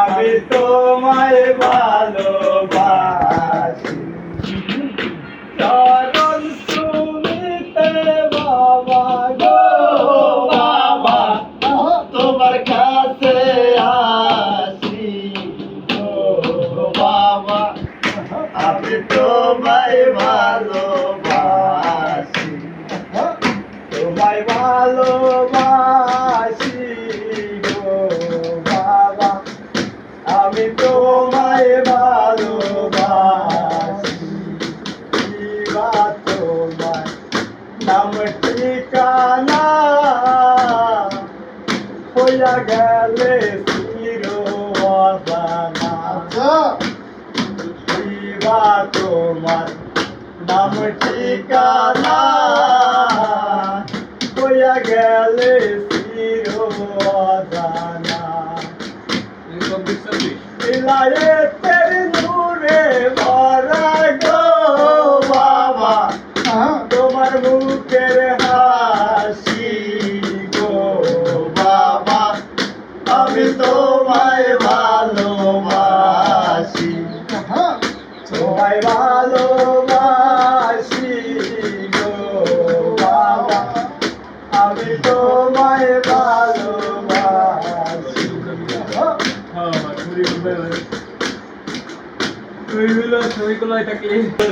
আমি তোমায় ভালোবাসি। চরণ সুমিতে বাবা গো, বাবা, তোমার কাছে আসি। গো বাবা, আমি তোমায় ভালোবাসি। তোমায় ভালোবাসি বা তোমার নাম ঠিকানা হইয়া গেলে তোমার নাম ঠিকানা হইয়া গেলে চির অজানা ইলায়েতের নূরে ভরা গো বাবা। তোমার মুখের হাসি গো বাবা। আমি তোমায় ভালোবাসি।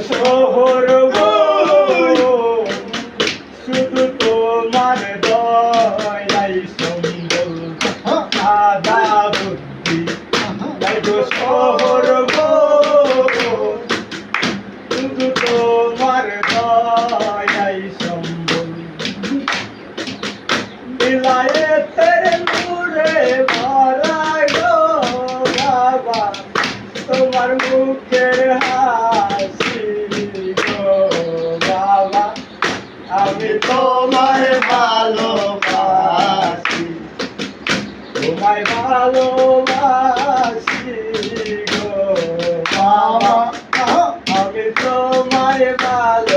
শহর মুখের হাসি বাবা আমি তোমায় ভালোবাসি। তোমায় ভালোবাসি গো বাবা আমি তোমায় ভালো